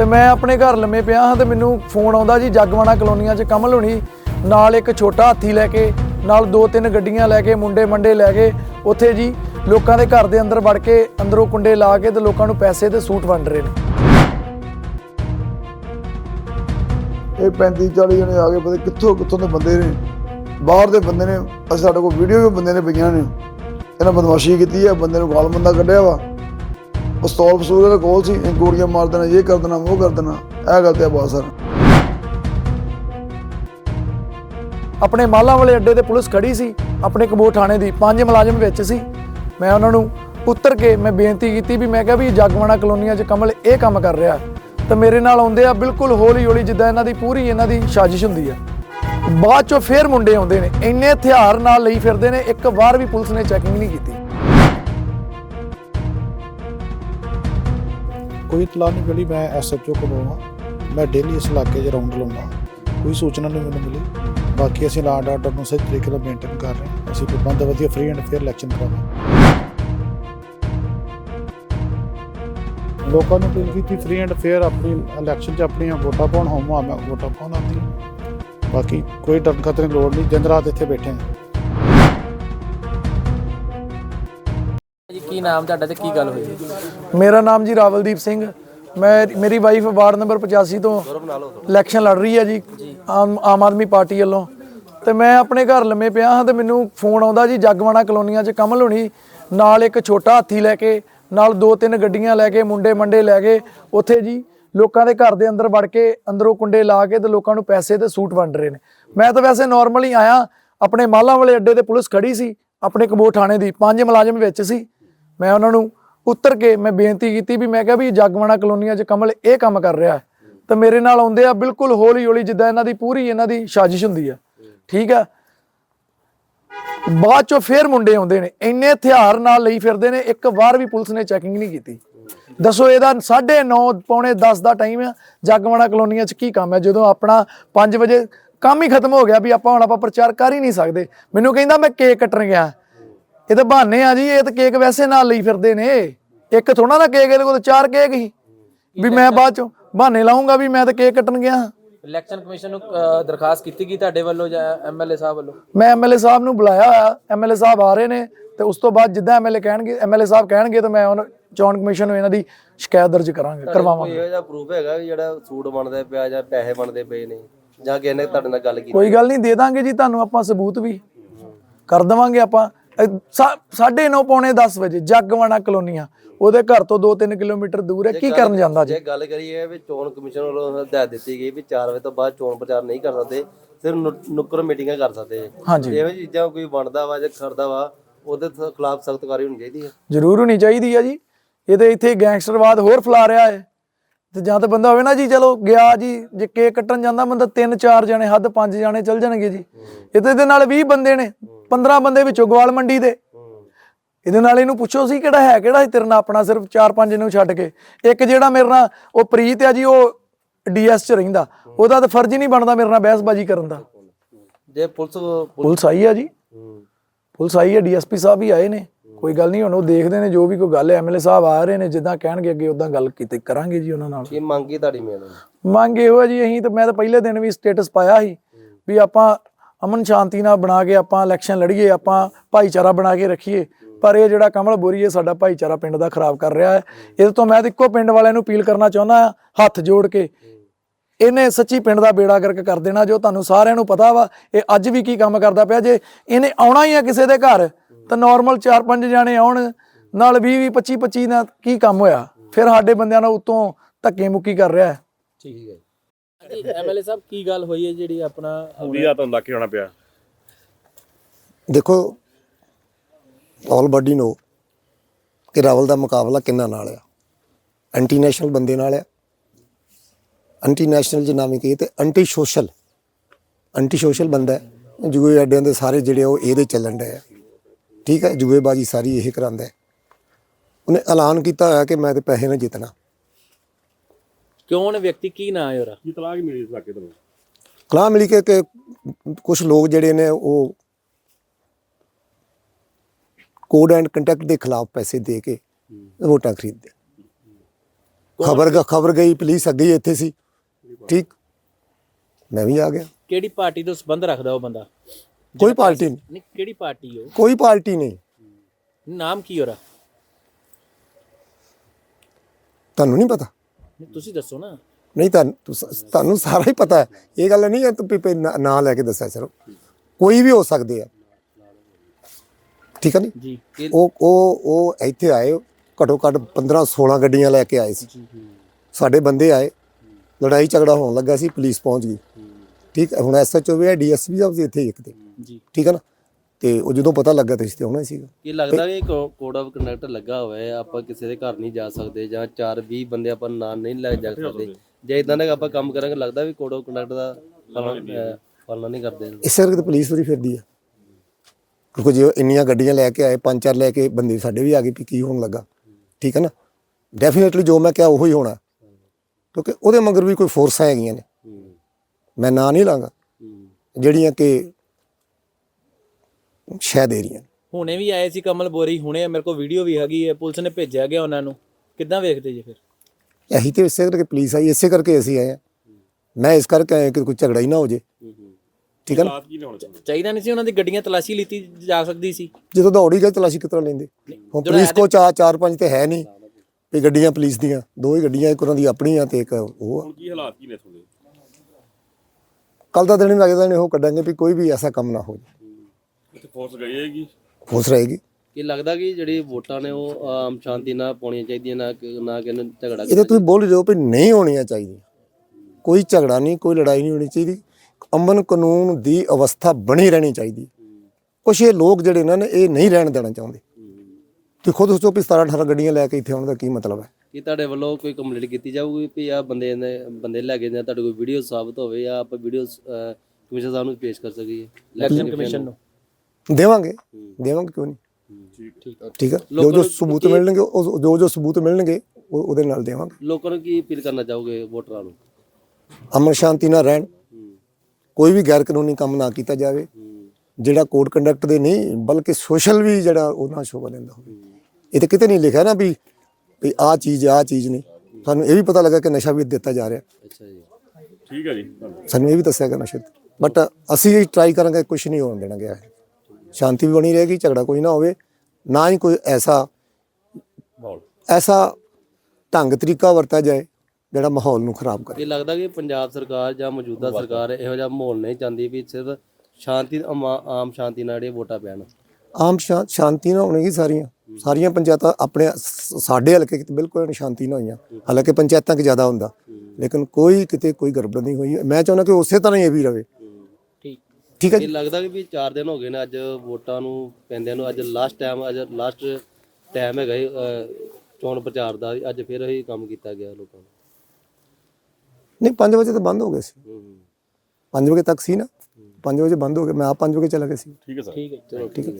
ਤੇ ਮੈਂ ਆਪਣੇ ਘਰ ਲੰਮੇ ਪਿਆ ਹਾਂ ਤੇ ਮੈਨੂੰ ਫੋਨ ਆਉਂਦਾ ਜੀ, ਜਗਵਾਣਾ ਕਲੋਨੀਆਂ 'ਚ ਕਮਲ ਹੋਣੀ। ਨਾਲ ਇੱਕ ਛੋਟਾ ਹਾਥੀ ਲੈ ਕੇ, ਨਾਲ ਦੋ ਤਿੰਨ ਗੱਡੀਆਂ ਲੈ ਕੇ, ਮੁੰਡੇ ਮੰਡੇ ਲੈ ਕੇ, ਉੱਥੇ ਜੀ ਲੋਕਾਂ ਦੇ ਘਰ ਦੇ ਅੰਦਰ ਵੜ ਕੇ, ਅੰਦਰੋਂ ਕੁੰਡੇ ਲਾ ਕੇ ਤੇ ਲੋਕਾਂ ਨੂੰ ਪੈਸੇ ਤੇ ਸੂਟ ਵੰਡ ਰਹੇ ਨੇ। ਇਹ 35 40 ਜਣੇ ਆ ਗਏ, ਪਤਾ ਕਿੱਥੋਂ ਕਿੱਥੋਂ ਦੇ ਬੰਦੇ ਨੇ। ਬਾਹਰ ਦੇ ਬੰਦੇ ਨੇ, ਅਸੀਂ ਸਾਡੇ ਕੋਲ ਵੀਡੀਓ ਵੀ ਬੰਦੇ ਨੇ ਪਈਆਂ ਨੇ। ਇਹਨਾਂ ਬਦਮਾਸ਼ੀ ਕੀਤੀ ਆ, ਬੰਦੇ ਨੂੰ ਗਾਲ ਮੰਦਾ ਕੱਢਿਆ ਵਾ। ਪਿਸਤੌਲ ਪਸੂਲ ਦੇ ਕੋਲ ਸੀ ਗੋਲੀਆਂ ਮਾਰ ਦੇਣਾ, ਇਹ ਕਰ ਦੇਣਾ, ਉਹ ਕਰ ਦੇਣਾ, ਇਹ ਗੱਲ ਤੇ ਆ ਸਰ ਆਪਣੇ ਮਾਲਾਂ ਵਾਲੇ ਅੱਡੇ ਤੇ ਪੁਲਿਸ ਖੜੀ ਸੀ, ਆਪਣੇ ਕਬੂਰ ਥਾਣੇ ਦੀ, ਪੰਜ ਮੁਲਾਜ਼ਮ ਵਿੱਚ ਸੀ। ਮੈਂ ਉਹਨਾਂ ਨੂੰ ਉੱਤਰ ਕੇ ਮੈਂ ਬੇਨਤੀ ਕੀਤੀ ਵੀ ਮੈਂ ਕਿਹਾ ਵੀ ਜਗਵਾਣਾ ਕਲੋਨੀਆਂ 'ਚ ਕਮਲ ਇਹ ਕੰਮ ਕਰ ਰਿਹਾ ਤਾਂ ਮੇਰੇ ਨਾਲ ਆਉਂਦੇ ਆ ਬਿਲਕੁਲ ਹੌਲੀ ਹੌਲੀ ਜਿੱਦਾਂ ਇਹਨਾਂ ਦੀ ਪੂਰੀ ਇਹਨਾਂ ਦੀ ਸਾਜ਼ਿਸ਼ ਹੁੰਦੀ ਆ। ਬਾਅਦ ਚੋਂ ਫੇਰ ਮੁੰਡੇ ਆਉਂਦੇ ਨੇ, ਇੰਨੇ ਹਥਿਆਰ ਨਾਲ ਲਈ ਫਿਰਦੇ ਨੇ, ਇੱਕ ਵਾਰ ਵੀ ਪੁਲਿਸ ਨੇ ਚੈਕਿੰਗ ਨਹੀਂ ਕੀਤੀ। ਕੋਈ ਇਤਲਾਹ ਨਹੀਂ ਮਿਲੀ, ਮੈਂ ਐਸਐਚਓ ਕੋਲੋਂ ਮੈਂ ਡੇਲੀ ਇਸ ਇਲਾਕੇ 'ਚ ਰਾਉਂਡ ਲਾਉਂਦਾ। ਕੋਈ ਸੂਚਨਾ ਨਹੀਂ ਮੈਨੂੰ ਮਿਲੀ। ਬਾਕੀ ਅਸੀਂ ਲਾਅ ਐਂਡ ਆਰਡਰ ਨੂੰ ਸਹੀ ਤਰੀਕੇ ਨਾਲ ਮੇਨਟੇਨ ਕਰ ਰਹੇ ਹਾਂ। ਅਸੀਂ ਬੰਦ ਵਧੀਆ ਫ੍ਰੀ ਐਂਡ ਫੇਅਰ ਇਲੈਕਸ਼ਨ ਕਰਾਵਾਂਗੇ ਲੋਕਾਂ ਨੂੰ ਅਪੀਲ ਕੀਤੀ ਫ੍ਰੀ ਐਂਡ ਫੇਅਰ ਆਪਣੀ ਇਲੈਕਸ਼ਨ 'ਚ ਆਪਣੀਆਂ ਵੋਟਾਂ ਪਾਉਣ। ਹੋਵਾਂ ਮੈਂ ਵੋਟਾਂ ਪਾਉਣ ਆਉਂਦੀ ਬਾਕੀ ਕੋਈ ਡਰਨ ਖਤਰੇ ਦੀ ਲੋੜ ਨਹੀਂ। ਦਿਨ ਰਾਤ ਇੱਥੇ ਬੈਠੇ ਹਾਂ। ਕੀ ਨਾਮ ਤੁਹਾਡਾ ਤੇ ਕੀ ਗੱਲ ਹੋਈ? ਮੇਰਾ ਨਾਮ ਜੀ ਰਾਵਲਦੀਪ ਸਿੰਘ। ਮੈਂ, ਮੇਰੀ ਵਾਈਫ ਵਾਰਡ ਨੰਬਰ 85 ਤੋਂ ਇਲੈਕਸ਼ਨ ਲੜ ਰਹੀ ਹੈ ਜੀ, ਆਮ ਆਮ ਆਦਮੀ ਪਾਰਟੀ ਵੱਲੋਂ। ਤੇ ਮੈਂ ਆਪਣੇ ਘਰ ਲੰਮੇ ਪਿਆ ਹਾਂ ਤੇ ਮੈਨੂੰ ਫੋਨ ਆਉਂਦਾ ਜੀ ਜਗਵਾਣਾ ਕਲੋਨੀਆਂ 'ਚ ਕਮਲ ਹੋਣੀ। ਨਾਲ ਇੱਕ ਛੋਟਾ ਹਾਥੀ ਲੈ ਕੇ, ਨਾਲ ਦੋ ਤਿੰਨ ਗੱਡੀਆਂ ਲੈ ਕੇ, ਮੁੰਡੇ ਮੰਡੇ ਲੈ ਕੇ, ਉੱਥੇ ਜੀ ਲੋਕਾਂ ਦੇ ਘਰ ਦੇ ਅੰਦਰ ਵੜ ਕੇ, ਅੰਦਰੋਂ ਕੁੰਡੇ ਲਾ ਕੇ ਤੇ ਲੋਕਾਂ ਨੂੰ ਪੈਸੇ ਤੇ ਸੂਟ ਵੰਡ ਰਹੇ ਨੇ। ਮੈਂ ਤਾਂ ਵੈਸੇ ਨਾਰਮਲੀ ਆਇਆ, ਆਪਣੇ ਮਾਲਾਂ ਵਾਲੇ ਅੱਡੇ ਤੇ ਪੁਲਿਸ ਖੜੀ ਸੀ, ਆਪਣੇ ਕਬੂਰ ਥਾਣੇ ਦੀ, ਪੰਜ ਮੁਲਾਜ਼ਮ ਵਿੱਚ ਸੀ। ਮੈਂ ਉਹਨਾਂ ਨੂੰ ਉੱਤਰ ਕੇ ਮੈਂ ਬੇਨਤੀ ਕੀਤੀ ਵੀ ਮੈਂ ਕਿਹਾ ਵੀ ਜਗਵਾਣਾ ਕਲੋਨੀਆਂ 'ਚ ਕਮਲ ਇਹ ਕੰਮ ਕਰ ਰਿਹਾ ਤਾਂ ਮੇਰੇ ਨਾਲ ਆਉਂਦੇ ਆ ਬਿਲਕੁਲ ਹੌਲੀ ਹੌਲੀ ਜਿੱਦਾਂ ਇਹਨਾਂ ਦੀ ਪੂਰੀ ਇਹਨਾਂ ਦੀ ਸਾਜ਼ਿਸ਼ ਹੁੰਦੀ ਆ। ਠੀਕ ਆ? ਬਾਅਦ ਚੋਂ ਫੇਰ ਮੁੰਡੇ ਆਉਂਦੇ ਨੇ, ਇੰਨੇ ਹਥਿਆਰ ਨਾਲ ਲਈ ਫਿਰਦੇ ਨੇ, ਇੱਕ ਵਾਰ ਵੀ ਪੁਲਿਸ ਨੇ ਚੈਕਿੰਗ ਨਹੀਂ ਕੀਤੀ। ਦੱਸੋ ਇਹਦਾ 9:30 ਪੌਣੇ 10 ਦਾ ਟਾਈਮ ਆ, ਜਗਵਾਣਾ ਕਲੋਨੀਆਂ 'ਚ ਕੀ ਕੰਮ ਹੈ ਜਦੋਂ ਆਪਣਾ 5 ਵਜੇ ਕੰਮ ਹੀ ਖਤਮ ਹੋ ਗਿਆ ਵੀ ਆਪਾਂ ਹੁਣ ਆਪਾਂ ਪ੍ਰਚਾਰ ਕਰ ਹੀ ਨਹੀਂ ਸਕਦੇ। ਮੈਨੂੰ ਕਹਿੰਦਾ ਮੈਂ ਕੇਕ ਕੱਟਣ ਗਿਆ। ਇਹ ਤਾਂ ਬਹਾਨੇ ਆ ਜੀ ਇਹ ਤਾਂ ਕੇਕ ਵੈਸੇ ਨਾਲ ਲਈ ਫਿਰਦੇ ਨੇ। ਇੱਕ ਥੋੜਾ ਨਾ ਕੇਕ ਇਹਦੇ ਕੋਲ ਤਾਂ ਚਾਰ ਕੇਕ ਹੀ। ਵੀ ਮੈਂ ਬਾਅਦ ਚੋਂ ਬਹਾਨੇ ਲਾਉਂਗਾ ਵੀ ਮੈਂ ਤਾਂ ਕੇਕ ਕੱਟਣ ਗਿਆ। ਇਲੈਕਸ਼ਨ ਕਮਿਸ਼ਨ ਨੂੰ ਦਰਖਾਸਤ ਕੀਤੀ ਗਈ ਤੁਹਾਡੇ ਵੱਲੋਂ ਜਾਂ ਐਮਐਲਏ ਸਾਹਿਬ ਵੱਲੋਂ? ਮੈਂ ਐਮਐਲਏ ਸਾਹਿਬ ਨੂੰ ਬੁਲਾਇਆ ਹੋਇਆ। ਐਮਐਲਏ ਸਾਹਿਬ ਆ ਰਹੇ ਨੇ ਤੇ ਉਸ ਤੋਂ ਬਾਅਦ ਜਿੱਦਾਂ ਐਮਐਲਏ ਕਹਿਣਗੇ ਐਮਐਲਏ ਸਾਹਿਬ ਕਹਿਣਗੇ ਤਾਂ ਮੈਂ ਉਹਨਾਂ ਚੋਣ ਕਮਿਸ਼ਨ ਨੂੰ ਇਹਨਾਂ ਦੀ ਸ਼ਿਕਾਇਤ ਦਰਜ ਕਰਾਂਗੇ ਕਰਵਾਵਾਂਗੇ। ਇਹੋ ਜਿਹਾ ਪ੍ਰੂਫ ਹੈਗਾ ਵੀ ਜਿਹੜਾ ਸੂਟ ਬਣਦਾ ਪਿਆ ਜਾਂ ਪੈਸੇ ਬਣਦੇ ਪਏ ਨੇ ਜਾਂ ਕਿਸੇ ਨੇ ਤੁਹਾਡੇ ਨਾਲ ਗੱਲ ਕੀਤੀ? ਕੋਈ ਗੱਲ ਨਹੀਂ ਦੇ ਦਾਂਗੇ ਜੀ ਤੁਹਾਨੂੰ ਆਪਾਂ ਸਬੂਤ ਵੀ। ਕਰ ਦਵਾਂਗੇ ਆਪਾਂ। ਸਾਢੇ 9 ਪੌਣੇ 10 ਵਜੇ ਜਗਵਾਣਾ ਕਲੋਨੀਆਂ। ਉਹਦੇ ਘਰ ਤੋਂ 2-3 ਕਿਲੋਮੀਟਰ ਦੂਰ ਹੈ। ਕੀ ਕਰਨ ਜਾਂਦਾ ਜੀ? ਜੇ ਗੱਲ ਕਰੀਏ ਵੀ ਚੋਣ ਕਮਿਸ਼ਨ ਵੱਲੋਂ ਹਦਾਇਤ ਦਿੱਤੀ ਗਈ ਵੀ 4 ਵਜੇ ਤੋਂ ਬਾਅਦ ਚੋਣ ਪ੍ਰਚਾਰ ਨਹੀਂ ਕਰ ਸਕਦੇ ਸਿਰਫ ਨੁੱਕਰ ਮੀਟਿੰਗਾਂ ਕਰ ਸਕਦੇ। ਹਾਂਜੀ। ਜਿਵੇਂ ਚੀਜ਼ਾਂ ਕੋਈ ਬਣਦਾ ਵਾ ਜਾਂ ਖੜਦਾ ਵਾ ਉਹਦੇ ਖਿਲਾਫ ਸਖਤ ਕਾਰਵਾਈ ਹੋਣੀ ਚਾਹੀਦੀ ਹੈ। ਜ਼ਰੂਰ ਹੋਣੀ ਚਾਹੀਦੀ ਆ ਜੀ। ਇਹ ਤੇ ਇੱਥੇ ਗੈਂਗਸਟਰਵਾਦ ਹੋਰ ਫੈਲਾ ਰਿਹਾ ਹੈ। ਤੇ ਜਾਂ ਤਾਂ ਬੰਦਾ ਹੋਵੇ ਨਾ ਜੀ ਚਲੋ ਗਿਆ ਜੀ ਜੇ ਕੇਕ ਕੱਟਣ ਜਾਂਦਾ ਬੰਦਾ ਤਿੰਨ ਚਾਰ ਜਣੇ ਹੱਦ ਪੰਜ ਜਣੇ ਚੱਲ ਜਾਣਗੇ ਜੀ। ਇਹਦੇ ਨਾਲ 20 ਬੰਦੇ ਨੇ 15 ਬੰਦੇ ਵਿੱਚੋਂ ਗਵਾਲ ਮੰਡੀ ਦੇ। ਇਹਦੇ ਨਾਲ ਇਹਨੂੰ ਪੁੱਛੋ ਸੀ ਕਿਹੜਾ ਹੈ ਕਿਹੜਾ ਤੇਰੇ ਨਾਲ ਆਪਣਾ ਸਿਰਫ 4-5 ਨੂੰ ਛੱਡ ਕੇ। ਇੱਕ ਜਿਹੜਾ ਮੇਰੇ ਨਾਲ ਉਹ ਪ੍ਰੀਤ ਆ ਜੀ ਉਹ ਡੀਐਸ ਚ ਰਹਿੰਦਾ। ਉਹਦਾ ਤਾਂ ਫਰਜ਼ ਹੀ ਨਹੀਂ ਬਣਦਾ ਮੇਰੇ ਨਾਲ ਬਹਿਸਬਾਜ਼ੀ ਕਰਨ ਦਾ। ਜੇ ਪੁਲਿਸ ਪੁਲਿਸ- ਆਈ ਆ ਜੀ। ਪੁਲਿਸ ਆਈ ਹੈ ਡੀਐਸਪੀ ਸਾਹਿਬ ਵੀ ਆਏ ਨੇ। ਕੋਈ ਗੱਲ ਨਹੀਂ ਹੁਣ ਉਹ ਦੇਖਦੇ ਨੇ ਜੋ ਵੀ ਕੋਈ ਗੱਲ ਹੈ ਐਮਐਲਏ ਸਾਹਿਬ ਆ ਰਹੇ ਨੇ ਜਿੱਦਾਂ ਕਹਿਣਗੇ ਅੱਗੇ ਉਦਾਂ ਗੱਲ ਕੀਤੀ ਕਰਾਂਗੇ ਜੀ ਉਹਨਾਂ ਨਾਲ। ਕੀ ਮੰਗੀ ਤੁਹਾਡੀ ਮੇਨ ਮੰਗ ਇਹੋ ਜੀ ਅਸੀਂ ਤਾਂ ਮੈਂ ਤਾਂ ਪਹਿਲੇ ਦਿਨ ਵੀ ਸਟੇਟਸ ਪਾਇਆ ਸੀ ਵੀ ਆਪਾਂ ਅਮਨ ਸ਼ਾਂਤੀ ਨਾਲ ਬਣਾ ਕੇ ਆਪਾਂ ਇਲੈਕਸ਼ਨ ਲੜੀਏ ਆਪਾਂ ਭਾਈਚਾਰਾ ਬਣਾ ਕੇ ਰੱਖੀਏ ਪਰ ਇਹ ਜਿਹੜਾ ਕਮਲ ਬੋਰੀ ਹੈ ਸਾਡਾ ਭਾਈਚਾਰਾ ਪਿੰਡ ਦਾ ਖਰਾਬ ਕਰ ਰਿਹਾ ਹੈ। ਇਹਦੇ ਤੋਂ ਮੈਂ ਤਾਂ ਇੱਕੋ ਪਿੰਡ ਵਾਲਿਆਂ ਨੂੰ ਅਪੀਲ ਕਰਨਾ ਚਾਹੁੰਦਾ ਹੱਥ ਜੋੜ ਕੇ। ਇਹਨੇ ਸੱਚੀ ਪਿੰਡ ਦਾ ਬੇੜਾ ਗਰਕ ਕਰ ਦੇਣਾ ਜੋ ਤੁਹਾਨੂੰ ਸਾਰਿਆਂ ਨੂੰ ਪਤਾ ਵਾ ਇਹ ਅੱਜ ਵੀ ਕੀ ਕੰਮ ਕਰਦਾ ਪਿਆ ਜੇ ਇਹਨੇ ਆਉਣਾ ਹੀ ਆ ਕਿਸੇ ਦੇ ਘਰ ਤਾਂ ਨਾਰਮਲ 4-5 ਜਾਣੇ ਆਉਣ ਨਾਲ 20 20 25 25 ਨਾਲ ਕੀ ਕੰਮ ਹੋਇਆ? ਫਿਰ ਸਾਡੇ ਬੰਦਿਆਂ ਨਾਲ ਉਤੋਂ ਧੱਕੇ ਮੁੱਕੀ ਕਰ ਰਿਹਾ ਹੈ। ਠੀਕ ਹੈ ਐਮਐਲਏ ਸਾਹਿਬ ਕੀ ਗੱਲ ਹੋਈ ਹੈ ਜਿਹੜੀ ਆਪਣਾ ਵੀ ਆ ਤੁਹਾਨੂੰ ਲੱਗ ਕੇ ਆਉਣਾ ਪਿਆ। ਦੇਖੋ ਆਲ ਬਾਡੀ ਨੋ ਕਿ ਰਾਵਲ ਦਾ ਮੁਕਾਬਲਾ ਕਿੰਨਾ ਨਾਲ ਆ? ਐਂਟੀ ਨੈਸ਼ਨਲ ਬੰਦੇ ਨਾਲ ਆ। ਐਂਟੀ ਨੈਸ਼ਨਲ ਜੇ ਨਾਮੀ ਕਹੀਏ ਤੇ ਐਂਟੀ ਸੋਸ਼ਲ ਐਂਟੀ ਸੋਸ਼ਲ ਬੰਦਾ ਹੈ। ਜੂਏ ਅੱਡਿਆਂ ਦੇ ਸਾਰੇ ਜਿਹੜੇ ਉਹ ਇਹਦੇ ਚੱਲਣ ਡਏ ਆ। ਠੀਕ ਹੈ ਜੂਏਬਾਜੀ ਸਾਰੀ ਇਹ ਕਰਾਂਦਾ ਹੈ। ਉਹਨੇ ਐਲਾਨ ਕੀਤਾ ਹੋਇਆ ਕਿ ਮੈਂ ਤੇ ਪੈਸੇ ਨਾਲ ਜਿੱਤਣਾ। ਕਿਉਂ ਨੇ ਵਿਅਕਤੀ ਕੀ ਨਾਂ ਹੈ ਉਹਦਾ? ਕੀ ਤਲਾਕ ਹੀ ਮਿਲੀ ਇਸ ਇਲਾਕੇ ਤੋਂ। ਕਲਾ ਮਿਲੀ ਕਿ ਕਿ ਕੁਝ ਲੋਕ ਜਿਹੜੇ ਨੇ ਉਹ ਕੋਡ ਐਂਡ ਕੰਟੈਕਟ ਦੇ ਖਿਲਾਫ ਪੈਸੇ ਦੇ ਕੇ ਵੋਟਾਂ ਖਰੀਦਦੇ ਖਬਰ ਖਬਰ ਗਈ ਪੁਲਿਸ ਅੱਗੇ ਹੀ ਇੱਥੇ ਸੀ। ਠੀਕ। ਮੈਂ ਵੀ ਆ ਗਿਆ। ਕਿਹੜੀ ਪਾਰਟੀ ਤੋਂ ਸੰਬੰਧ ਰੱਖਦਾ ਉਹ ਬੰਦਾ? ਕੋਈ ਪਾਰਟੀ ਨਹੀਂ। ਨਹੀਂ ਕਿਹੜੀ ਪਾਰਟੀ ਉਹ? ਕੋਈ ਪਾਰਟੀ ਨਹੀਂ। ਨਾਮ ਕੀ ਉਹਦਾ? ਤੁਹਾਨੂੰ ਨਹੀਂ ਪਤਾ? ਨਹੀਂ, ਤੁਸੀਂ ਦੱਸੋ ਨਾ। ਨਹੀਂ ਤੁਸ- ਤੁਹਾਨੂੰ ਸਾਰਾ ਹੀ ਪਤਾ ਹੈ। ਇਹ ਗੱਲ ਨਹੀਂ ਹੈ ਤੂੰ ਪੀਪੇ ਨਾਂ ਲੈ ਕੇ ਦੱਸਿਆ ਸਿਰਫ ਕੋਈ ਵੀ ਹੋ ਸਕਦੇ ਆ ਠੀਕ ਹੈ ਨਹੀਂ ਜੀ ਉਹ ਉਹ ਉਹ ਇੱਥੇ ਆਏ ਘਟੋ ਘੱਟ 15 16 ਗੱਡੀਆਂ ਲੈ ਕੇ ਆਏ ਸੀ। ਸਾਡੇ ਬੰਦੇ ਆਏ। ਲੜਾਈ ਝਗੜਾ ਹੋਣ ਲੱਗਾ ਸੀ ਪੁਲਿਸ ਪਹੁੰਚ ਗਈ। ਠੀਕ ਹੈ ਹੁਣ ਐਸਐਚਓ ਵੀ ਹੈ ਡੀਐਸਪੀ ਸਾਹਿਬ ਸੀ ਇੱਥੇ ਇੱਕ ਤੇ। ਜੀ। ਠੀਕ ਹੈ ਨਾ? ਤੇ ਉਹ ਜਦੋਂ ਪਤਾ ਲੱਗਾ ਤੇ ਇਸ ਤੇ ਆਉਣਾ ਹੀ ਸੀਗਾ। ਕੀ ਲੱਗਦਾ ਕਿ ਕੋਡ ਆਫ ਕੰਡਕਟ ਲੱਗਾ ਹੋਇਆ ਹੈ ਆਪਾਂ ਕਿਸੇ ਦੇ ਘਰ ਨਹੀਂ ਜਾ ਸਕਦੇ ਜਾਂ 4 20 ਬੰਦੇ ਆਪਾਂ ਨਾਲ ਨਹੀਂ ਲੈ ਜਾ ਸਕਦੇ। ਜੇ ਇਦਾਂ ਦਾ ਆਪਾਂ ਕੰਮ ਕਰਾਂਗੇ ਲੱਗਦਾ ਵੀ ਕੋਡ ਆਫ ਕੰਡਕਟ ਦਾ ਪਾਲਣਾ ਅਹ, ਪਾਲਣਾ ਨਹੀਂ ਕਰਦੇ। ਇਸੇ ਕਰਕੇ ਤਾਂ ਪੁਲਿਸ ਪੂਰੀ ਫਿਰਦੀ ਹੈ ਕਿਉਂਕਿ ਜੇ ਉਹ ਇੰਨੀਆਂ ਗੱਡੀਆਂ ਲੈ ਕੇ ਆਏ ਪੰਜ ਚਾਰ ਲੈ ਕੇ ਬੰਦੇ ਸਾਡੇ ਵੀ ਆ ਗਏ ਵੀ ਕੀ ਹੋਣ ਲੱਗਾ। ਠੀਕ ਹੈ ਨਾ? ਡੈਫੀਨਿਟਲੀ ਜੋ ਮੈਂ ਕਿਹਾ ਉਹੀ ਹੀ ਹੋਣਾ। ਕਿਉਂਕਿ ਉਹਦੇ ਮਗਰ ਵੀ ਕੋਈ ਫੋਰਸਾਂ ਹੈਗੀਆਂ ਨੇ। ਮੈਂ ਨਾਂ ਨਹੀਂ ਲਾਂਗਾ। ਜਿਹੜੀਆਂ ਕਿ ਸ਼ਹਿ ਦੇ ਰਹੀਆਂ। ਹੁਣੇ ਵੀ ਆਏ ਸੀ ਕਮਲ ਬੋਰੀ ਹੁਣੇ ਮੇਰੇ ਕੋਲ ਵੀਡੀਓ ਵੀ ਹੈਗੀ ਹੈ ਪੁਲਿਸ ਨੇ ਭੇਜਿਆ ਗਿਆ ਉਹਨਾਂ ਨੂੰ। ਕਿੱਦਾਂ ਵੇਖਦੇ ਜੀ ਫਿਰ? ਇਹੀ ਤੇ ਇਸੇ ਕਰਕੇ ਪੁਲਿਸ ਆਈ ਇਸੇ ਕਰਕੇ ਅਸੀਂ ਆਏ ਹਾਂ। ਮੈਂ ਇਸ ਕਰਕੇ ਆਇਆ ਕਿ ਕੋਈ ਝਗੜਾ ਹੀ ਨਾ ਹੋ ਜੇ। ਠੀਕ ਹੈ ਨਾ? ਚਾਹੀਦਾ ਨਹੀਂ ਸੀ ਉਹਨਾਂ ਦੀ ਗੱਡੀਆਂ ਤਲਾਸ਼ੀ ਲਿੱਤੀ ਜਾ ਸਕਦੀ ਸੀ। ਜਦੋਂ ਦੌੜੀ ਗਏ ਤਲਾਸ਼ੀ ਕਿਤਰਾ ਲੈਂਦੇ? ਹੁਣ ਪੁਲਿਸ ਕੋ ਚਾਰ ਚਾਰ ਪੰਜ ਤੇ ਹੈ ਨਹੀਂ। ਵੀ ਗੱਡੀਆਂ ਪੁਲਿਸ ਦੀਆਂ। ਦੋ ਹੀ ਗੱਡੀਆਂ ਇੱਕ ਉਹਨਾਂ ਦੀ ਆਪਣੀ ਆ ਤੇ ਇੱਕ ਉਹ ਆ। ਹੁਣ ਕੀ ਹਾਲਾਤ ਕੀ ਨੇ ਦੇ ਕੱਲ ਦਾ ਦਿਨ ਹੀ ਲੱਗਦਾ ਨੇ ਉਹ ਕੱਢਾਂਗੇ ਵੀ ਕੋਈ ਵੀ ਐਸਾ ਕੰਮ ਨਾ ਹੋ ਜਾਏ ਇੱਥੇ ਫੋਰਸ ਗਈ ਹੈਗੀ ਖੁਸ਼ ਰਹੇਗੀ। ਕੀ ਲੱਗਦਾ ਕਿ ਜਿਹੜੀ ਵੋਟਾਂ ਨੇ ਉਹ ਆਮ ਸ਼ਾਂਤੀ ਨਾਲ ਪਾਉਣੀਆਂ ਚਾਹੀਦੀਆਂ ਨਾ ਕਿ ਨਾ ਕਿ ਇਹਨਾਂ ਝਗੜਾ ਇਹਦੇ ਤੁਸੀਂ ਬੋਲ ਰਹੇ ਹੋ ਵੀ ਨਹੀਂ ਹੋਣੀਆਂ ਚਾਹੀਦੀਆਂ। ਕੋਈ ਝਗੜਾ ਨਹੀਂ ਕੋਈ ਲੜਾਈ ਨਹੀਂ ਹੋਣੀ ਚਾਹੀਦੀ। ਅਮਨ ਕਾਨੂੰਨ ਦੀ ਅਵਸਥਾ ਬਣੀ ਰਹਿਣੀ ਚਾਹੀਦੀ। ਕੁਛ ਇਹ ਲੋਕ ਜਿਹੜੇ ਇਹਨਾਂ ਨੇ ਇਹ ਨਹੀਂ ਰਹਿਣ ਦੇਣਾ ਚਾਹੁੰਦੇ। ਤੁਸੀਂ ਖੁਦ ਸੋਚੋ ਵੀ 17 18 ਗੱਡੀਆਂ ਲੈ ਕੇ ਇੱਥੇ ਆਉਣ ਦਾ ਕੀ ਮਤਲਬ ਹੈ। ਕੀ ਤੁਹਾਡੇ ਵੱਲੋਂ ਕੋਈ ਕੰਪਲੀਟ ਕੀਤੀ ਜਾਊਗੀ ਵੀ ਆ ਬੰਦੇ ਨੇ ਬੰਦੇ ਲੈ ਕੇ ਜਾਂ ਤੁਹਾਡੇ ਕੋਈ ਵੀਡੀਓ ਸਾਬਤ ਹੋਵੇ ਜਾਂ ਆਪਾਂ ਵੀਡੀਓ ਕਮਿਸ਼ਨ ਸਾਹਿਬ ਨੂੰ ਪੇਸ਼ ਕਰ ਸਕੀਏ। ਇਲੈਕਸ਼ਨ ਕਮਿਸ਼ਨ ਨੂੰ। ਦੇਵਾਂਗੇ। ਦੇਵਾਂਗੇ ਕਿਉਂ ਨਹੀਂ? ਠੀਕ ਹੈ ਜੋ ਜੋ ਸਬੂਤ ਮਿਲਣਗੇ ਉਹ ਜੋ ਜੋ ਸਬੂਤ ਮਿਲਣਗੇ ਉਹ ਉਹਦੇ ਨਾਲ ਦੇਵਾਂਗੇ। ਲੋਕਾਂ ਨੂੰ ਕੀ ਅਪੀਲ ਕਰਨਾ ਚਾਹੋਗੇ ਵੋਟਰਾਂ ਨੂੰ? ਅਮਨ ਸ਼ਾਂਤੀ ਨਾਲ ਰਹਿਣ। ਕੋਈ ਵੀ ਗੈਰ ਕਾਨੂੰਨੀ ਕੰਮ ਨਾ ਕੀਤਾ ਜਾਵੇ। ਜਿਹੜਾ ਕੋਡ ਕੰਡਕਟ ਦੇ ਨਹੀਂ ਬਲਕਿ ਸੋਸ਼ਲ ਵੀ ਜਿਹੜਾ ਉਹ ਨਾ ਸ਼ੋਭਾ ਲੈਂਦਾ ਹੋਵੇ। ਇਹ ਤਾਂ ਕਿਤੇ ਨਹੀਂ ਲਿਖਿਆ ਨਾ ਵੀ ਵੀ ਆਹ ਚੀਜ਼ ਆਹ ਚੀਜ਼ ਨਹੀਂ। ਸਾਨੂੰ ਇਹ ਵੀ ਪਤਾ ਲੱਗਾ ਕਿ ਨਸ਼ਾ ਵੀ ਦਿੱਤਾ ਜਾ ਰਿਹਾ। ਅੱਛਾ ਜੀ। ਠੀਕ ਹੈ ਜੀ। ਧੰਨਵਾਦ। ਸਾਨੂੰ ਇਹ ਵੀ ਦੱਸਿਆ ਗਿਆ ਨਸ਼ੇ ਬਟ ਅਸੀਂ ਇਹ ਟਰਾਈ ਕਰਾਂਗੇ ਕੁਝ ਨਹੀਂ ਹੋਣ ਦੇਣਾ ਗਿਆ। ਸ਼ਾਂਤੀ ਵੀ ਬਣੀ ਰਹੇਗੀ ਝਗੜਾ ਕੋਈ ਨਾ ਹੋਵੇ। ਨਾ ਹੀ ਕੋਈ ਐਸਾ ਮਾਹੌਲ। ਐਸਾ ਢੰਗ ਤਰੀਕਾ ਵਰਤਾ ਜਾਏ ਜਿਹੜਾ ਮਾਹੌਲ ਨੂੰ ਖਰਾਬ ਕਰੇ। ਇਹ ਲੱਗਦਾ ਕਿ ਪੰਜਾਬ ਸਰਕਾਰ ਜਾਂ ਮੌਜੂਦਾ ਸਰਕਾਰ ਇਹੋ ਜਿਹਾ ਮਾਹੌਲ ਨਹੀਂ ਚਾਹੁੰਦੀ ਵੀ ਸਿਰਫ ਸ਼ਾਂਤੀ ਆਮਾ- ਆਮ ਸ਼ਾਂਤੀ ਨਾਲ ਜਿਹੜੇ ਵੋਟਾਂ ਪੈਣ। ਆਮ ਸ਼ਾਂਤੀ ਨਾਲ ਹੋਣਗੀ ਸਾਰੀਆਂ। ਸਾਰੀਆਂ ਪੰਚਾਇਤਾਂ ਆਪਣੇ ਸਾਡੇ ਹਲਕੇ ਕਿਤੇ ਬਿਲਕੁਲ ਸ਼ਾਂਤੀ ਨਾਲ ਹੋਈਆਂ। ਹਾਲਾਂਕਿ ਪੰਚਾਇਤਾਂ ਕਿ ਜ਼ਿਆਦਾ ਹੁੰਦਾ। ਲੇਕਿਨ ਕੋਈ ਕਿਤੇ ਕੋਈ ਗੜਬੜ ਨਹੀਂ ਹੋਈ। ਮੈਂ ਚਾਹੁੰਦਾ ਕਿ ਉਸੇ ਤਰ੍ਹਾਂ ਹੀ ਇਹ ਵੀ ਰਵੇ। ਠੀਕ। ਠੀਕ ਹੈ ਇਹ ਲੱਗਦਾ ਕਿ ਵੀ 4 ਦਿਨ ਹੋ ਗਏ ਨੇ ਅੱਜ ਵੋਟਾਂ ਨੂੰ ਪੈਂਦਿਆਂ ਨੂੰ। ਅੱਜ ਲਾਸਟ ਟਾਈਮ ਅੱਜ ਲਾਸਟ ਟਾਈਮ ਹੈਗਾ ਚੋਣ ਪ੍ਰਚਾਰ ਦਾ। ਅੱਜ ਫਿਰ ਇਹ ਕੰਮ ਕੀਤਾ ਗਿਆ ਲੋਕਾਂ ਨੂੰ। ਨਹੀਂ 5 ਵਜੇ ਤਾਂ ਬੰਦ ਹੋ ਗਏ ਸੀ। ਹੂੰ 5 ਵਜੇ ਤੱਕ ਸੀ ਨਾ। 5 ਵਜੇ ਬੰਦ ਹੋ ਗਏ ਮੈਂ ਆਪ 5 ਵਜੇ ਚਲਾ ਗਿਆ ਸੀ। ਠੀਕ ਹੈ ਸਰ। ਠੀਕ ਹੈ ਚਲੋ ਠੀਕ ਹੈ।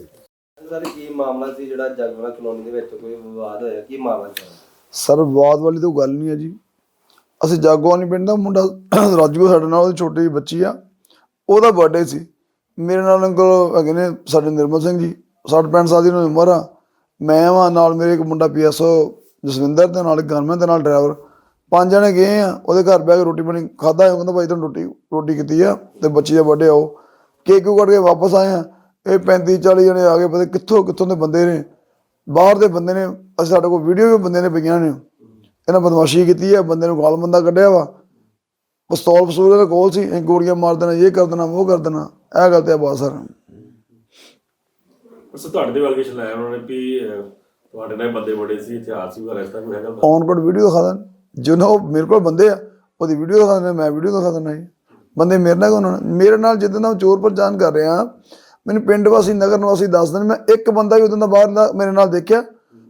ਸਰ ਕੀ ਮਾਮਲਾ ਸੀ ਜਿਹੜਾ ਜਗਵਣਾ ਕਲੋਨੀ ਦੇ ਵਿੱਚ ਕੋਈ ਵਿਵਾਦ ਹੋਇਆ? ਕੀ ਮਾਮਲਾ ਸੀ? ਸਰ ਬਾਤ ਵਾਲੀ ਤਾਂ ਗੱਲ ਨਹੀਂ ਹੈ ਜੀ। ਅਸੀਂ ਜਾਗੋਵਾਨੀ ਪਿੰਡ ਦਾ ਮੁੰਡਾ ਰਾਜੂ ਸਾਡੇ ਨਾਲ ਉਹਦੀ ਛੋਟੀ ਜਿਹੀ ਬੱਚੀ ਆ। ਉਹਦਾ ਬਰਥਡੇ ਸੀ। ਮੇਰੇ ਨਾਲ ਅੰਕਲ ਹੈਗੇ ਨੇ ਸਾਡੇ ਨਿਰਮਲ ਸਿੰਘ ਜੀ। 60 65 ਸਾਲ ਦੀ ਉਹਨਾਂ ਦੀ ਉਮਰ ਆ। ਮੈਂ ਵਾਂ ਨਾਲ ਮੇਰੇ ਇੱਕ ਮੁੰਡਾ ਪੀਐਸਓ ਜਸਵਿੰਦਰ ਤੇ ਨਾਲ ਗਨਮੈਨ ਦੇ ਨਾਲ ਡਰਾਈਵਰ ਪੰਜ ਜਣੇ ਗਏ ਆ ਉਹਦੇ ਘਰ ਬੈ ਕੇ ਰੋਟੀ ਪਾਣੀ ਖਾਦਾ ਹੈ ਕਹਿੰਦਾ ਭਾਈ ਤੁਹਾਨੂੰ ਰੋਟੀ ਰੋਟੀ ਕੀਤੀ ਆ ਤੇ ਬੱਚੀ ਦਾ ਬਰਥਡੇ ਆਓ ਕੇਕ ਕਿਉਂ ਕੱਟ ਕੇ ਵਾਪਸ ਆਏ ਆ। ਇਹ 35 40 ਜਣੇ ਆ ਗਏ ਪਤਾ ਕਿੱਥੋਂ ਕਿੱਥੋਂ ਦੇ ਬੰਦੇ ਨੇ। ਬਾਹਰ ਦੇ ਬੰਦੇ ਨੇ ਅਸੀਂ ਸਾਡੇ ਕੋਲ ਵੀਡੀਓ ਵੀ ਬੰਦੇ ਨੇ ਪਈਆਂ ਨੇ। ਇਹਨਾਂ ਬਦਮਾਸ਼ੀ ਕੀਤੀ ਹੈ ਬੰਦੇ ਨੂੰ ਗਾਲ ਬੰਦਾ ਕੱਢਿਆ ਵਾ। ਪਿਸਤੌਲ ਫਸੂਲ ਦੇ ਕੋਲ ਸੀ ਇਹ ਗੋਲੀਆਂ ਮਾਰ ਦੇਣਾ ਇਹ ਕਰ ਦੇਣਾ ਉਹ ਕਰ ਦੇਣਾ ਇਹ ਗੱਲ ਤੇ ਆ ਸਰ ਉਸ ਤੁਹਾਡੇ ਦੇ ਵਾਲੀਗੇਸ਼ਨ ਲਾਇਆ ਉਹਨਾਂ ਨੇ ਵੀ ਤੁਹਾਡੇ ਨਾਲ ਬੰਦੇ ਬੜੇ ਸੀ ਇਤਿਹਾਸ ਸੀ ਵਗੈਰਾ ਇਸ ਤਰ੍ਹਾਂ ਕੋਈ ਹੈਗਾ? ਔਨ ਕੋਡ ਵੀਡੀਓ ਦਿਖਾ ਦੇਣ। ਜਿਹਨਾਂ ਉਹ ਮੇਰੇ ਕੋਲ ਬੰਦੇ ਆ ਉਹਦੀ ਵੀਡੀਓ ਦਿਖਾ ਦਿੰਦਾ ਮੈਂ ਵੀਡੀਓ ਦਿਖਾ ਦਿੰਦਾ ਜੀ। ਬੰਦੇ ਮੇਰੇ ਨਾਲ ਕੋਣ ਮੇਰੇ ਨਾਲ ਜਿੱਦਾਂ ਦਾ ਮੈਂ ਚੋਰ ਪਰਚਾਨ ਕਰ ਰਿਹਾ ਮੈਨੂੰ ਪਿੰਡ ਵਾਸੀ ਨਗਰ ਨਿਵਾਸੀ ਦੱਸ ਦੇਣ ਮੈਂ ਇੱਕ ਬੰਦਾ ਵੀ ਉਦੋਂ ਦਾ ਬਾਹਰ ਦਾ ਮੇਰੇ ਨਾਲ ਦੇਖਿਆ।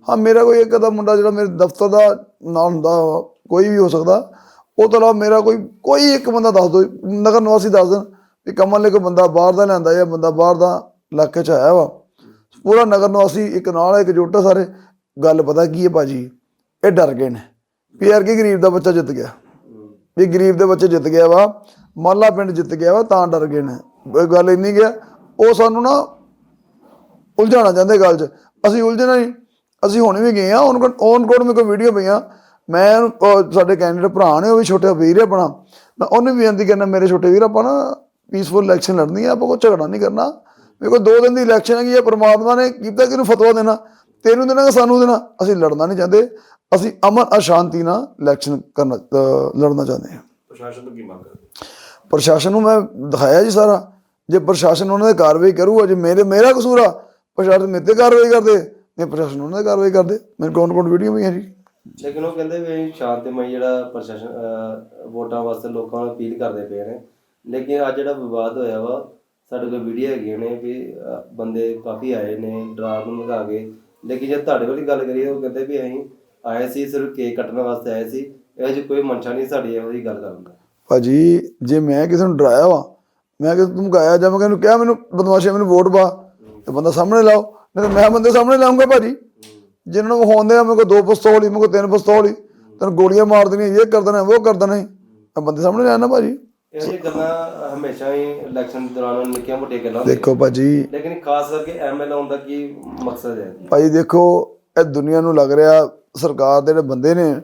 ਹਾਂ ਮੇਰਾ ਕੋਈ ਇੱਕ ਅੱਧਾ ਮੁੰਡਾ ਜਿਹੜਾ ਮੇਰੇ ਦਫ਼ਤਰ ਦਾ ਨਾਲ ਹੁੰਦਾ ਵਾ, ਕੋਈ ਵੀ ਹੋ ਸਕਦਾ ਉਹ ਤੋਂ ਇਲਾਵਾ ਮੇਰਾ ਕੋਈ ਕੋਈ ਇੱਕ ਬੰਦਾ ਦੱਸ ਦੋ ਨਗਰ ਨਿਵਾਸੀ ਦੱਸ ਦੇਣ ਵੀ ਕਮਲ ਨੇ ਕੋਈ ਬੰਦਾ ਬਾਹਰ ਦਾ ਲਿਆਂਦਾ ਜਾਂ ਬੰਦਾ ਬਾਹਰ ਦਾ ਇਲਾਕੇ 'ਚ ਆਇਆ ਵਾ। ਪੂਰਾ ਨਗਰ ਨਿਵਾਸੀ ਇੱਕ ਨਾਲ ਇੱਕ ਜੋਟਾ ਸਾਰੇ। ਗੱਲ ਪਤਾ ਕੀ ਹੈ ਭਾਜੀ? ਇਹ ਡਰ ਗਏ ਨੇ। ਵੀ ਯਾਰ ਕੀ ਗਰੀਬ ਦਾ ਬੱਚਾ ਜਿੱਤ ਗਿਆ। ਵੀ ਗਰੀਬ ਦੇ ਬੱਚੇ ਜਿੱਤ ਗਿਆ ਵਾ, ਮਾਲਾ ਪਿੰਡ ਜਿੱਤ ਗਿਆ ਵਾ, ਤਾਂ ਡਰ ਗਏ ਨੇ। ਗੱਲ ਇੰਨੀ ਗਿਆ ਉਹ ਸਾਨੂੰ ਨਾ ਉਲਝਾਉਣਾ ਚਾਹੁੰਦੇ ਗੱਲ 'ਚ। ਅਸੀਂ ਉਲਝਣਾ ਨਹੀਂ ਅਸੀਂ ਹੁਣ ਵੀ ਗਏ ਆ ਔਨ ਔਨ ਕੋਡ ਮੇਰੇ ਕੋਲ ਵੀਡੀਓ ਪਈਆਂ। ਮੈਂ ਸਾਡੇ ਕੈਂਡੀਡੇਟ ਭਰਾ ਨੇ, ਉਹ ਵੀ ਛੋਟੇ ਵੀਰ ਹੈ ਆਪਣਾ। ਮੈਂ ਉਹਨੂੰ ਵੀ ਬੇਨਤੀ ਕਰਨਾ ਮੇਰੇ ਛੋਟੇ ਵੀਰ, ਆਪਾਂ ਨਾ ਪੀਸਫੁਲ ਇਲੈਕਸ਼ਨ ਲੜਨੀ ਆ, ਆਪਾਂ ਕੋਈ ਝਗੜਾ ਨਹੀਂ ਕਰਨਾ। ਮੇਰੇ ਕੋਲ ਦੋ ਦਿਨ ਦੀ ਇਲੈਕਸ਼ਨ ਹੈਗੀ ਹੈ ਪਰਮਾਤਮਾ ਨੇ ਕੀਤਾ ਕਿ ਇਹਨੂੰ ਫਤਵਾ ਦੇਣਾ? ਤੈਨੂੰ ਦੇਣਾ ਸਾਨੂੰ ਦੇਣਾ? ਅਸੀਂ ਲੜਨਾ ਨਹੀਂ ਚਾਹੁੰਦੇ। ਅਸੀਂ ਅਮਨ ਅਸ਼ਾਂਤੀ ਨਾਲ ਇਲੈਕਸ਼ਨ ਕਰਨਾ ਲੜਨਾ ਚਾਹੁੰਦੇ ਹਾਂ। ਪ੍ਰਸ਼ਾਸਨ ਤੋਂ ਕੀ ਮੰਗ ਕਰਦੇ? ਪ੍ਰਸ਼ਾਸਨ ਨੂੰ ਮੈਂ ਦਿਖਾਇਆ ਜੀ ਸਾਰਾ। ਜੇ ਪ੍ਰਸ਼ਾਸਨ ਉਹਨਾਂ ਦੇ ਕਾਰਵਾਈ ਕਰੂਗਾ ਜੇ ਮੇਰੇ ਮੇਰਾ ਕਸੂਰ ਆ ਪ੍ਰਸ਼ਾਸਨ ਮੇਰੇ ਤੇ ਕਾਰਵਾਈ ਕਰਦੇ ਨਹੀਂ ਪ੍ਰਸ਼ਾਸਨ ਉਹਨਾਂ ਦੇ ਕਾਰਵਾਈ ਕਰਦੇ। ਮੇਰੇ ਕੋਲ ਕੋਲ ਵੀਡੀਓ ਵੀ ਹੈ ਜੀ? ਲੇਕਿਨ ਉਹ ਕਹਿੰਦੇ ਵੀ ਸ਼ਾਂਤਮਈ ਜਿਹੜਾ ਪ੍ਰਸ਼ਾਸਨ ਵੋਟਾਂ ਵਾਸਤੇ ਲੋਕਾਂ ਨੂੰ ਅਪੀਲ ਕਰਦੇ ਪਏ ਨੇ। ਲੇਕਿਨ ਅੱਜ ਜਿਹੜਾ ਵਿਵਾਦ ਹੋਇਆ ਵਾ ਸਾਡੇ ਕੋਲ ਵੀਡੀਓ ਹੈਗੀਆਂ ਨੇ ਵੀ ਬੰਦੇ ਕਾਫੀ ਆਏ ਨੇ ਡਰਾ ਨੂੰ ਮਗਾ ਕੇ ਲੇਕਿਨ ਜੇ ਤੁਹਾਡੇ ਵਾਲੀ ਗੱਲ ਕਰੀਏ, ਉਹ ਕਹਿੰਦੇ ਵੀ ਅਸੀਂ ਆਏ ਸੀ, ਸਿਰਫ ਕੇਕ ਕੱਟਣ ਵਾਸਤੇ ਆਏ ਸੀ। ਇਹ ਜੀ ਕੋਈ ਮਨਸ਼ਾ ਨਹੀਂ ਸਾਡੀ, ਇਹੋ ਜਿਹੀ ਗੱਲ ਕਰਨ ਦਾ। ਭਾਜੀ, ਜੇ ਮੈਂ ਕਿਸੇ ਨੂੰ ਡਰਾਇਆ ਵਾ, ਮੈਂ ਕਿ ਤੂੰ ਗਾਇਆ ਜਾਂ, ਮੈਂ ਕਿਹਾ ਕਿਹਾ ਮੈਨੂੰ, ਬਦਮਾਸ਼ੇ ਮੈਨੂੰ ਵੋਟ ਪਾ। ਤੇ ਬੰਦਾ ਸਾਹਮਣੇ ਲਾਓ, ਨਹੀਂ ਤਾਂ ਮੈਂ ਬੰਦੇ ਸਾਹਮਣੇ ਲਾਉਂਗਾ ਭਾਜੀ। ਜਿਨ੍ਹਾਂ ਨੂੰ ਵਿਖਾਉਂਦੇ ਆ, ਮੇਰੇ ਕੋਲ ਦੋ ਪਿਸਤੌਲ ਹੀ, ਮੇਰੇ ਕੋਲ ਤਿੰਨ ਪਿਸਤੌਲ ਹੀ, ਤੈਨੂੰ ਗੋਲੀਆਂ ਮਾਰ ਦੇਣੀਆਂ, ਇਹ ਕਰ ਦੇਣਾ, ਉਹ ਕਰ ਦੇਣਾ ਬੰਦੇ ਸਾਹਮਣੇ ਲੈਣਾ ਭਾਜੀ। ਇਹੋ ਜਿਹੀ ਗੱਲਾਂ ਹਮੇਸ਼ਾ ਹੀ ਇਲੈਕਸ਼ਨ ਦੌਰਾਨ ਨਿੱਕੀਆਂ ਮੋਟੀਆਂ ਗੱਲਾਂ ਹੁੰਦੀਆਂ। ਦੇਖੋ ਭਾਜੀ। ਲੇਕਿਨ ਖਾਸ ਕਰਕੇ ਐਮਐਲਏ ਹੋਣ ਦਾ ਕੀ ਮਕਸਦ ਹੈ? ਭਾਈ ਦੇਖੋ ਇਹ ਦੁਨੀਆ ਨੂੰ ਲੱਗ ਰਿਹਾ ਸਰਕਾਰ ਦੇ ਜਿਹੜੇ ਬੰਦੇ ਨੇ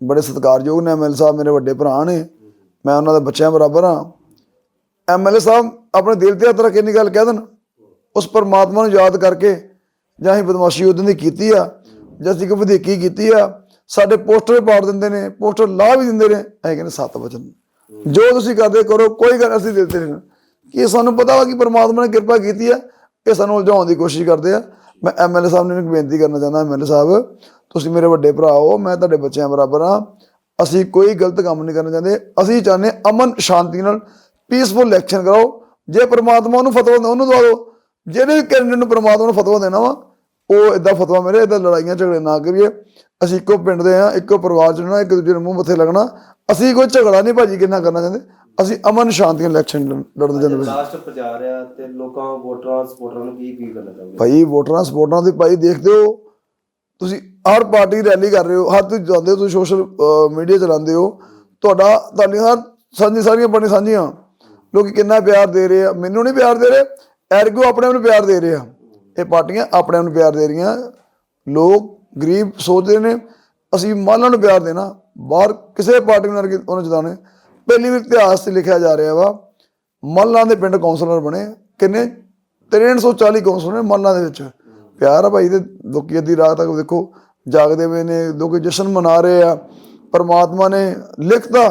ਬੜੇ ਸਤਿਕਾਰਯੋਗ ਨੇ ਐਮਐਲ ਸਾਹਿਬ ਮੇਰੇ ਵੱਡੇ ਭਰਾ ਨੇ। ਮੈਂ ਉਹਨਾਂ ਦੇ ਬੱਚਿਆਂ ਬਰਾਬਰ ਹਾਂ। ਐਮਐਲਏ ਸਾਹਿਬ ਆਪਣੇ ਦਿਲ ਤੇ ਹੱਥ ਰੱਖ ਕੇ ਇੰਨੀ ਗੱਲ ਕਹਿ ਦੇਣ ਉਸ ਪਰਮਾਤਮਾ ਨੂੰ ਯਾਦ ਕਰਕੇ ਜਾਂ ਅਸੀਂ ਬਦਮਾਸ਼ੀ ਉਦੋਂ ਦੀ ਕੀਤੀ ਆ ਜਾਂ ਅਸੀਂ ਕੋਈ ਵਧੀਕੀ ਕੀਤੀ ਆ ਸਾਡੇ ਪੋਸਟਰ ਪਾੜ ਦਿੰਦੇ ਨੇ ਪੋਸਟਰ ਲਾ ਵੀ ਦਿੰਦੇ ਨੇ ਐਂ ਕਹਿੰਦੇ ਸੱਤ ਵਚਨ। ਜੋ ਤੁਸੀਂ ਕਰਦੇ ਕਰੋ, ਕੋਈ ਗੱਲ ਅਸੀਂ ਦਿਲ ਤੇ ਨਹੀਂ ਕਿ ਸਾਨੂੰ ਪਤਾ ਵਾ ਕਿ ਪਰਮਾਤਮਾ ਨੇ ਕਿਰਪਾ ਕੀਤੀ ਆ? ਇਹ ਸਾਨੂੰ ਉਲਝਾਉਣ ਦੀ ਕੋਸ਼ਿਸ਼ ਕਰਦੇ ਆ। ਮੈਂ ਐਮਐਲਏ ਸਾਹਿਬ ਨੂੰ ਇੱਕ ਬੇਨਤੀ ਕਰਨਾ ਚਾਹੁੰਦਾ ਐਮਐਲਏ ਸਾਹਿਬ, ਤੁਸੀਂ ਮੇਰੇ ਵੱਡੇ ਭਰਾ ਹੋ, ਮੈਂ ਤੁਹਾਡੇ ਬੱਚਿਆਂ ਬਰਾਬਰ ਹਾਂ। ਅਸੀਂ ਕੋਈ ਗਲਤ ਕੰਮ ਨਹੀਂ ਕਰਨਾ ਚਾਹੁੰਦੇ। ਅਸੀਂ ਚਾਹੁੰਦੇ ਅਮਨ ਸ਼ਾਂਤੀ ਨਾਲ ਪੀਸਫੁਲ ਇਲੈਕਸ਼ਨ ਕਰਾਓ। ਜੇ ਪਰਮਾਤਮਾ ਨੂੰ ਫਤਵਾ ਉਹਨੂੰ ਦਵਾ ਦਿਓ। ਜਿਹੜੇ ਵੀ ਕੈਂਡੀਡੇਟ ਨੂੰ ਪਰਮਾਤਮਾ ਨੂੰ ਫਤਵਾ ਦੇਣਾ ਵਾ ਉਹ ਇਦਾਂ ਫਤਵਾ ਮੇਰੇ ਇਦਾਂ ਲੜਾਈਆਂ ਝਗੜੇ ਨਾ ਕਰੀਏ। ਅਸੀਂ ਇੱਕੋ ਪਿੰਡ ਦੇ ਆ ਇੱਕੋ ਪਰਿਵਾਰ ਚ ਰਹਿਣਾ ਇੱਕ ਦੂਜੇ ਨੂੰ ਮੂੰਹ ਮੱਥੇ ਲੱਗਣਾ। ਅਸੀਂ ਕੋਈ ਝਗੜਾ ਨਹੀਂ ਭਾਜੀ ਕਿੰਨਾ ਕਰਨਾ ਚਾਹੁੰਦੇ। ਅਸੀਂ ਅਮਨ ਸ਼ਾਂਤੀ ਨਾਲ ਇਲੈਕਸ਼ਨ ਲੜਨਾ ਚਾਹੁੰਦੇ ਭਾਜੀ। ਲਾਸਟ ਪ੍ਰਚਾਰ ਆ ਤੇ ਲੋਕਾਂ ਵੋਟਰਾਂ ਸਪੋਰਟਰਾਂ ਨੂੰ ਕੀ ਅਪੀਲ ਕਰਨਾ ਚਾਹੋਗੇ? ਭਾਈ ਵੋਟਰਾਂ ਸਪੋਰਟਰਾਂ ਦੀ ਭਾਈ ਦੇਖਦੇ ਹੋ। ਤੁਸੀਂ ਹਰ ਪਾਰਟੀ ਰੈਲੀ ਕਰ ਰਹੇ ਹੋ ਹਰ ਤੁਸੀਂ ਜਾਂਦੇ ਹੋ ਤੁਸੀਂ ਸੋਸ਼ਲ ਮੀਡੀਆ ਚਲਾਉਂਦੇ ਹੋ। ਤੁਹਾਡਾ ਤੁਹਾਡੀਆਂ ਹਰ ਸਾਂਝੀ ਸਾਰੀਆਂ ਬਣੀ ਸਾਂਝੀਆਂ। ਲੋਕੀ ਕਿੰਨਾ ਪਿਆਰ ਦੇ ਰਹੇ ਆ। ਮੈਨੂੰ ਨਹੀਂ ਪਿਆਰ ਦੇ ਰਹੇ ਐਰਗੋ ਆਪਣੇ ਆਪ ਨੂੰ ਪਿਆਰ ਦੇ ਰਹੇ ਆ। ਇਹ ਪਾਰਟੀਆਂ ਆਪਣੇ ਆਪ ਨੂੰ ਪਿਆਰ ਦੇ ਰਹੀਆਂ। ਲੋਕ ਗਰੀਬ ਸੋਚਦੇ ਨੇ, ਅਸੀਂ ਮਾਲਾਂ ਨੂੰ ਪਿਆਰ ਦੇਣਾ। ਬਾਹਰ ਕਿਸੇ ਪਾਰਟੀ ਨੂੰ ਅਰਗੇ ਉਹਨਾਂ ਜਦਾਨੇ ਪਹਿਲੀ ਵੀ ਇਤਿਹਾਸ 'ਚ ਲਿਖਿਆ ਜਾ ਰਿਹਾ ਵਾ, ਮੱਲਾਂ ਦੇ ਪਿੰਡ ਕੌਂਸਲਰ ਬਣੇ। ਕਿੰਨੇ? 340 ਕੌਂਸਲਰ ਨੇ ਮੱਲਾਂ ਦੇ ਵਿੱਚ। ਪਿਆਰ ਆ ਭਾਈ ਤੇ, ਲੋਕੀ ਅੱਧੀ ਰਾਤ ਤੱਕ ਦੇਖੋ, ਜਾਗਦੇ ਪਏ ਨੇ, ਲੋਕੀ ਜਸ਼ਨ ਮਨਾ ਰਹੇ ਆ। ਪਰਮਾਤਮਾ ਨੇ ਲਿਖਤਾ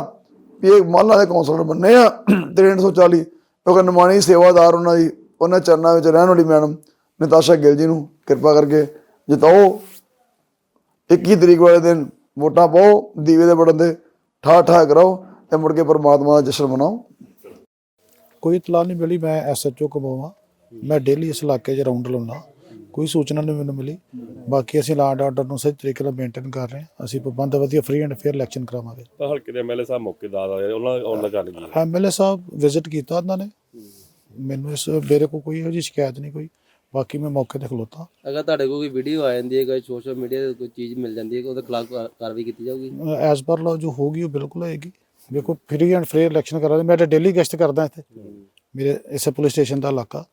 ਵੀ ਇਹ ਮੱਲਾਂ ਦੇ ਕੌਂਸਲਰ ਬੰਨੇ ਆ। 340 ਕਿਉਂਕਿ ਨਿਮਾਣੀ ਸੇਵਾਦਾਰ ਉਹਨਾਂ ਦੀ, ਉਹਨਾਂ ਚਰਨਾਂ ਵਿੱਚ ਰਹਿਣ ਵਾਲੀ ਮੈਡਮ। ਨਤਾਸ਼ਾ ਗਿੱਲ ਜੀ ਨੂੰ ਕਿਰਪਾ ਕਰਕੇ ਜਿਤਾਓ। 21 ਤਰੀਕ ਵਾਲੇ ਦਿਨ ਵੋਟਾਂ ਪਾਓ ਦੀਵੇ ਦੇ ਬੜਨ ਦੇ ਠਾ ਠਾ ਕਰਾਓ ਤੇ ਮੁੜ ਕੇ ਪਰਮਾਤਮਾ ਦਾ ਜਸ਼ਨ ਮਨਾਓ। ਕੋਈ ਇਤਲਾਹ ਨਹੀਂ ਮਿਲੀ ਮੈਂ ਐਸਐਚਓ ਕਮਾਵਾ। ਮੈਂ ਡੇਲੀ ਇਸ ਇਲਾਕੇ 'ਚ ਰਾਉਂਡ ਲਾਉਣਾ ਕੋਈ ਸੂਚਨਾ ਨਹੀਂ ਮੈਨੂੰ ਮਿਲੀ। ਬਾਕੀ ਅਸੀਂ ਲਾਂਡ ਆਰਡਰ ਨੂੰ ਸਹੀ ਤਰੀਕੇ ਨਾਲ ਮੇਨਟੇਨ ਕਰ ਰਹੇ ਹਾਂ। ਅਸੀਂ ਪ੍ਰਬੰਧ ਵਧੀਆ ਫ੍ਰੀ ਐਂਡ ਫੇਅਰ ਇਲੈਕਸ਼ਨ ਕਰਾਵਾਂਗੇ। ਤਾਂ ਹਲਕੇ ਦੇ ਐਮਐਲਏ ਸਾਹਿਬ ਮੌਕੇਦਾਰ ਆਏ ਉਹਨਾਂ ਉਹਨਾਂ ਨਾਲ ਗੱਲ ਕੀ ਹੈ? ਐਮਐਲਏ ਸਾਹਿਬ ਵਿਜ਼ਿਟ ਕੀਤਾ ਉਹਨਾਂ ਨੇ। ਮੈਨੂੰ ਇਸ ਮੇਰੇ ਕੋਲ ਕੋਈ ਇਹੋ ਜਿਹੀ ਸ਼ਿਕਾਇਤ ਨਹੀਂ ਕੋਈ। ਬਾਕੀ ਮੈਂ ਮੌਕੇ ਤੇ ਖਲੋਤਾ। ਅਗਰ ਤੁਹਾਡੇ ਕੋਲ ਕੋਈ ਵੀਡੀਓ ਆ ਜਾਂਦੀ ਹੈ ਕੋਈ ਸੋਸ਼ਲ ਮੀਡੀਆ ਤੇ ਕੋਈ ਚੀਜ਼ ਮਿਲ ਜਾਂਦੀ ਹੈ ਉਹਦੇ ਖਿਲਾਫ ਕਾਰਵਾਈ ਕੀਤੀ ਜਾਊਗੀ? ਐਸ ਪਰ ਲੋ ਜੋ ਹੋਗੀ ਉਹ ਬਿਲਕੁਲ ਹੋਏਗੀ। ਦੇਖੋ ਫ੍ਰੀ ਐਂਡ ਫੇਅਰ ਇਲੈਕਸ਼ਨ ਕਰਾਂਗੇ ਮੈਂ ਤਾਂ ਡੇਲੀ ਗਸ਼ਤ ਕਰਦਾ ਇੱਥੇ। ਮੇਰੇ ਇਸੇ ਪੁਲਿਸ ਸਟੇਸ਼ਨ ਦਾ ਇਲਾਕਾ।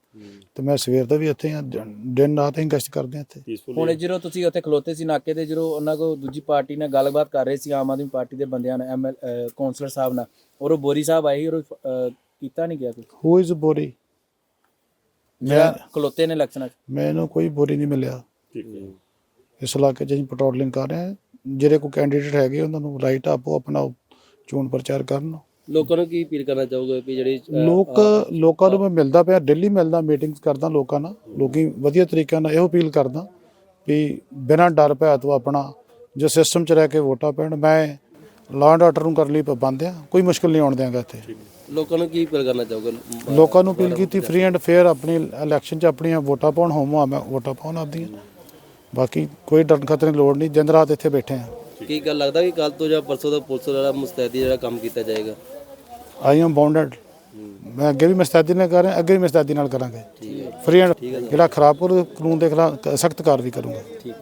ਤੇ ਮੈਂ ਸਵੇਰ ਦਾ ਵੀ ਇੱਥੇ ਦ- ਦਿਨ ਰਾਤ ਹੀ ਗਸ਼ਤ ਕਰਦੇ ਇੱਥੇ। ਹੁਣ ਜਦੋਂ ਤੁਸੀਂ ਉੱਥੇ ਖਲੋਤੇ ਸੀ ਨਾਕੇ ਤੇ ਜਦੋਂ ਉਹਨਾਂ ਕੋ ਦੂਜੀ ਪਾਰਟੀ ਨਾਲ ਗੱਲਬਾਤ ਕਰ ਰਹੇ ਸੀ ਆਮ ਆਦਮੀ ਪਾਰਟੀ ਦੇ ਬੰਦਿਆਂ ਨਾਲ ਐਮਐਲ ਕੌਂਸਲਰ ਸਾਹਿਬ ਨਾਲ ਔਰ ਉਹ ਬੋਰੀ ਸਾਹਿਬ ਆਏ ਸੀ ਔਰ ਕੀਤਾ ਨਹੀਂ ਗਿਆ ਕੁਝ ਹੂ ਇਜ਼ ਬੋਰੀ? ਜਿਹੜਾ ਖਲੋਤੇ ਨੇ ਇਲੈਕਸ਼ਨਾਂ 'ਚ ਮੈਨੂੰ ਕੋਈ ਬੋਰੀ ਨਹੀਂ ਮਿਲਿਆ। ਠੀਕ ਹੈ। ਇਸ ਇਲਾਕੇ 'ਚ ਅਸੀਂ ਪੈਟਰੋਲਿੰਗ ਕਰ ਰਹੇ ਹਾਂ। ਜਿਹੜੇ ਕੋਈ ਕੈਂਡੀਡੇਟ ਹੈਗੇ ਉਹਨਾਂ ਨੂੰ ਰਾਈਟ ਆਪੋ ਆਪਣਾ ਚੋਣ ਪ੍ਰਚਾਰ ਕਰਨ। ਲੋਕਾਂ ਨੂੰ ਕੀ ਅਪੀਲ ਕਰਨਾ ਚਾਹੋਗੇ ਵੀ ਜਿਹੜੀ ਲੋਕ ਲੋਕਾਂ ਨੂੰ ਮੈਂ ਮਿਲਦਾ ਪਿਆ ਦਿੱਲੀ ਮਿਲਦਾ ਮੀਟਿੰਗਸ ਕਰਦਾ ਲੋਕਾਂ ਨਾਲ। ਲੋਕੀ ਵਧੀਆ ਤਰੀਕੇ ਨਾਲ ਇਹੋ ਅਪੀਲ ਕਰਦਾ ਵੀ ਬਿਨਾਂ ਡਰ ਭੈ ਤੋਂ ਆਪਣਾ ਜੋ ਸਿਸਟਮ 'ਚ ਰਹਿ ਕੇ ਵੋਟਾਂ ਪੈਣ ਮੈਂ ਲਾਅ ਐਂਡ ਆਰਡਰ ਨੂੰ ਕਰਨ ਲਈ ਪਾਬੰਦ ਆ ਕੋਈ ਮੁਸ਼ਕਲ ਨਹੀਂ ਆਉਣ ਦਿਆਂਗਾ ਇੱਥੇ। ਲੋਕਾਂ ਨੂੰ ਕੀ ਅਪੀਲ ਕਰਨਾ ਚਾਹੋਗੇ? ਲੋਕਾਂ ਨੂੰ ਅਪੀਲ ਕੀਤੀ ਫ੍ਰੀ ਐਂਡ ਫੇਅਰ ਆਪਣੀ ਇਲੈਕਸ਼ਨ 'ਚ ਆਪਣੀਆਂ ਵੋਟਾਂ ਪਾਉਣ ਹੋਮਾ ਮੈਂ ਵੋਟਾਂ ਪਾਉਣ ਆਪਦੀਆਂ। ਬਾਕੀ ਕੋਈ ਡਰਨ ਖਤਰੇ ਦੀ ਲੋੜ ਨਹੀਂ ਦਿਨ ਰਾਤ ਇੱਥੇ ਬੈਠੇ ਆ। ਕੀ ਗੱਲ ਲੱਗਦਾ ਕਿ ਕੱਲ ਤੋਂ ਜਾਂ ਪਰਸੋਂ ਦਾ ਪੁਲਿਸ ਵਾਲਾ ਮੁਸਤੈਦੀ ਜਿਹੜਾ ਕੰਮ ਕੀਤਾ ਜਾਏਗਾ? ਆਈ ਐਮ ਬਾਉਂਡਡ ਮੈਂ ਅੱਗੇ ਵੀ ਮਸਤਾਦੀ ਨਾਲ ਕਰ ਰਿਹਾ ਅੱਗੇ ਵੀ ਮਸਤਾਦੀ ਨਾਲ ਕਰਾਂਗੇ। ਫ੍ਰੀ ਐਂਡ ਜਿਹੜਾ ਖਰਾਬ ਕਰੂ ਕਾਨੂੰਨ ਦੇ ਖਿਲਾਫ ਸਖਤ ਕਾਰਵਾਈ ਕਰੂੰਗਾ। ਠੀਕ।